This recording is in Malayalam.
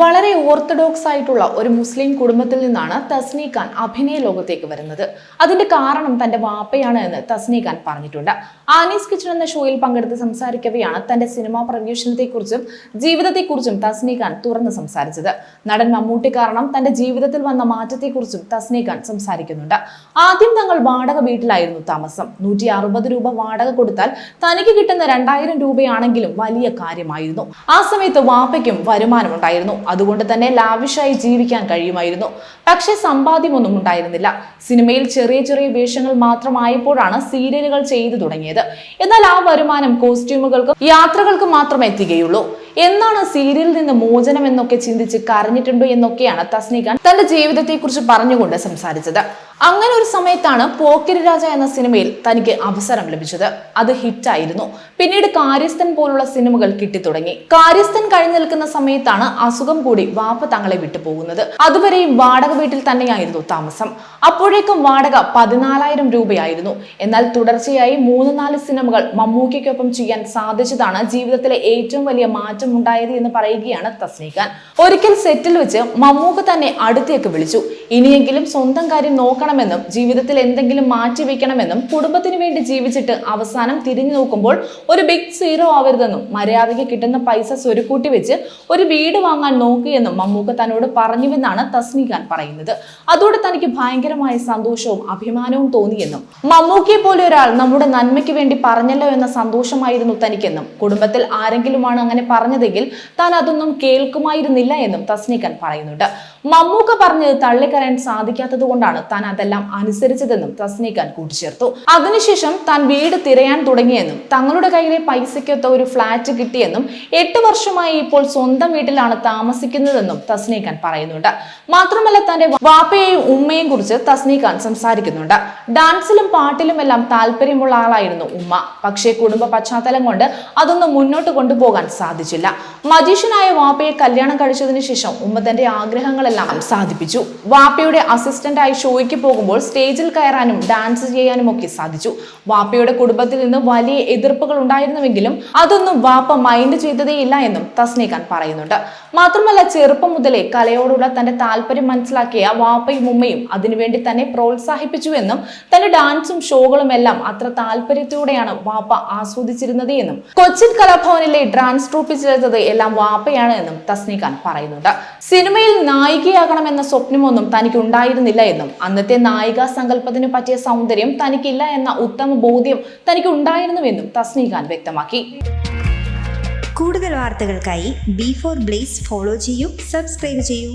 വളരെ ഓർത്തഡോക്സ് ആയിട്ടുള്ള ഒരു മുസ്ലിം കുടുംബത്തിൽ നിന്നാണ് തസ്നി ഖാൻ അഭിനയ ലോകത്തേക്ക് വരുന്നത്. അതിന്റെ കാരണം തന്റെ വാപ്പയാണ് എന്ന് തസ്നി ഖാൻ പറഞ്ഞിട്ടുണ്ട്. ആനീസ് കിച്ചൺ എന്ന ഷോയിൽ പങ്കെടുത്ത് സംസാരിക്കവെയാണ് തന്റെ സിനിമാ പ്രവേശനത്തെക്കുറിച്ചും ജീവിതത്തെക്കുറിച്ചും തസ്നി ഖാൻ തുറന്ന് സംസാരിച്ചത്. നടൻ മമ്മൂട്ടി കാരണം തന്റെ ജീവിതത്തിൽ വന്ന മാറ്റത്തെക്കുറിച്ചും തസ്നി ഖാൻ സംസാരിക്കുന്നുണ്ട്. ആദ്യം തങ്ങൾ വാടക വീട്ടിലായിരുന്നു താമസം. നൂറ്റി അറുപത് രൂപ വാടക കൊടുത്താൽ തനിക്ക് കിട്ടുന്ന രണ്ടായിരം രൂപയാണെങ്കിലും വലിയ കാര്യമായിരുന്നു. ആ സമയത്ത് വാപ്പയ്ക്കും വരുമാനമുണ്ടായിരുന്നു. അതുകൊണ്ട് തന്നെ ലാവിഷായി ജീവിക്കാൻ കഴിയുമായിരുന്നു. പക്ഷേ സമ്പാദ്യമൊന്നും ഉണ്ടായിരുന്നില്ല. സിനിമയിൽ ചെറിയ ചെറിയ വേഷങ്ങൾ മാത്രമായപ്പോഴാണ് സീരിയലുകൾ ചെയ്തു തുടങ്ങിയത്. എന്നാൽ ആ വരുമാനം കോസ്റ്റ്യൂമുകൾക്കും യാത്രകൾക്കും മാത്രമേ എത്തുകയുള്ളൂ. എന്നാണ് സീരിയലിൽ നിന്ന് മോചനം എന്നൊക്കെ ചിന്തിച്ച് കരഞ്ഞിട്ടുണ്ടോ എന്നൊക്കെയാണ് തസ്നിഖാൻ തന്റെ ജീവിതത്തെക്കുറിച്ച് പറഞ്ഞുകൊണ്ട് സംസാരിച്ചത്. അങ്ങനെ ഒരു സമയത്താണ് പോക്കിരി രാജ എന്ന സിനിമയിൽ തനിക്ക് അവസരം ലഭിച്ചത്. അത് ഹിറ്റായിരുന്നു. പിന്നീട് കാര്യസ്ഥൻ പോലുള്ള സിനിമകൾ കിട്ടിത്തുടങ്ങി. കാര്യസ്ഥൻ കഴിഞ്ഞു നിൽക്കുന്ന സമയത്താണ് അസുഖം കൂടി വാപ്പ തങ്ങളെ വിട്ടു പോകുന്നത്. അതുവരെയും വാടക വീട്ടിൽ തന്നെയായിരുന്നു താമസം. അപ്പോഴേക്കും വാടക പതിനാലായിരം രൂപയായിരുന്നു. എന്നാൽ തുടർച്ചയായി മൂന്ന് നാല് സിനിമകൾ മമ്മൂക്കയ്ക്കൊപ്പം ചെയ്യാൻ സാധിച്ചതാണ് ജീവിതത്തിലെ ഏറ്റവും വലിയ മാറ്റം ഉണ്ടായത് എന്ന് പറയുകയാണ് തസ്നീഖാൻ. ഒരിക്കൽ സെറ്റിൽ വെച്ച് മമ്മൂക്ക തന്നെ അടുത്തേക്ക് വിളിച്ചു. ഇനിയെങ്കിലും സ്വന്തം കാര്യം നോക്കണമെന്നും ജീവിതത്തിൽ എന്തെങ്കിലും മാറ്റി വെക്കണമെന്നും കുടുംബത്തിന് വേണ്ടി ജീവിച്ചിട്ട് അവസാനം തിരിഞ്ഞു നോക്കുമ്പോൾ ഒരു ബിഗ് സീറോ ആവരുതെന്നും മര്യാദയ്ക്ക് കിട്ടുന്ന പൈസ സ്വരുക്കൂട്ടി വെച്ച് ഒരു വീട് വാങ്ങാൻ നോക്കിയെന്നും മമ്മൂക്ക തന്നോട് പറഞ്ഞുവെന്നാണ് തസ്നീഖാൻ പറയുന്നത്. അതോടെ തനിക്ക് ഭയങ്കരമായ സന്തോഷവും അഭിമാനവും തോന്നിയെന്നും മമ്മൂക്കയെ പോലെ ഒരാൾ നമ്മുടെ നന്മയ്ക്ക് വേണ്ടി പറഞ്ഞല്ലോ എന്ന സന്തോഷമായിരുന്നു തനിക്കെന്നും കുടുംബത്തിൽ ആരെങ്കിലുമാണ് അങ്ങനെ പറഞ്ഞതെങ്കിൽ താൻ അതൊന്നും കേൾക്കുമായിരുന്നില്ല എന്നും തസ്നീഖൻ പറയുന്നുണ്ട്. മമ്മൂക്ക പറഞ്ഞത് തള്ളിക്കരയാൻ സാധിക്കാത്തത് കൊണ്ടാണ് താൻ അതെല്ലാം അനുസരിച്ചതെന്നും തസ്നീഖാൻ കൂട്ടിച്ചേർത്തു. അതിനുശേഷം താൻ വീട് തിരയാൻ തുടങ്ങിയെന്നും തങ്ങളുടെ കയ്യിലെ പൈസയ്ക്കൊത്ത ഒരു ഫ്ളാറ്റ് കിട്ടിയെന്നും എട്ട് വർഷമായി ഇപ്പോൾ സ്വന്തം വീട്ടിലാണ് താമസിക്കുന്നതെന്നും തസ്നീഖാൻ പറയുന്നുണ്ട്. മാത്രമല്ല തന്റെ വാപ്പയെയും ഉമ്മയെയും കുറിച്ച് തസ്നീഖാൻ സംസാരിക്കുന്നുണ്ട്. ഡാൻസിലും പാട്ടിലും എല്ലാം താല്പര്യമുള്ള ആളായിരുന്നു ഉമ്മ. പക്ഷേ കുടുംബ പശ്ചാത്തലം കൊണ്ട് അതൊന്നും മുന്നോട്ട് കൊണ്ടുപോകാൻ സാധിച്ചില്ല. മജീഷ്യനായ വാപ്പയെ കല്യാണം കഴിച്ചതിന് ശേഷം ഉമ്മ തന്റെ ആഗ്രഹങ്ങളെല്ലാം സാധിപ്പിച്ചു. വാപ്പയുടെ അസിസ്റ്റന്റായി ഷോയ്ക്ക് പോകുമ്പോൾ സ്റ്റേജിൽ കയറാനും ഡാൻസ് ചെയ്യാനും ഒക്കെ സാധിച്ചു. വാപ്പയുടെ കുടുംബത്തിൽ നിന്ന് വലിയ എതിർപ്പുകൾ ഉണ്ടായിരുന്നുവെങ്കിലും അതൊന്നും വാപ്പ മൈൻഡ് ചെയ്തതേയില്ല എന്നും തസ്നീഖാൻ പറയുന്നുണ്ട്. മാത്രമല്ല ചെറുപ്പം മുതലേ കലയോടുള്ള തന്റെ താല്പര്യം മനസ്സിലാക്കിയ വാപ്പയും ഉമ്മയും അതിനുവേണ്ടി തന്നെ പ്രോത്സാഹിപ്പിച്ചു എന്നും തന്റെ ഡാൻസും ഷോകളും എല്ലാം അത്ര താല്പര്യത്തോടെയാണ് വാപ്പ ആസ്വദിച്ചിരുന്നത് എന്നും കൊച്ചിൻ കലാഭവനിലെ ഡാൻസ് ട്രൂപ്പിൽ ചേർത്തത് എല്ലാം വാപ്പയാണ് എന്നും തസ്നീഖാൻ പറയുന്നുണ്ട്. സിനിമയിൽ നായികയാകണമെന്ന സ്വപ്നമൊന്നും തനിക്ക് ഉണ്ടായിരുന്നില്ല എന്നും അന്നത്തെ നായികാ സങ്കല്പത്തിന് പറ്റിയ സൗന്ദര്യം തനിക്കില്ല എന്ന ഉത്തമ ബോധ്യം തനിക്ക് ഉണ്ടായിരുന്നുവെന്നും തസ്നീഖാൻ വ്യക്തമാക്കി. കൂടുതൽ വാർത്തകൾക്കായി ബി ഫോർ ബ്ലേസ് ഫോളോ ചെയ്യൂ സബ്സ്ക്രൈബ് ചെയ്യൂ.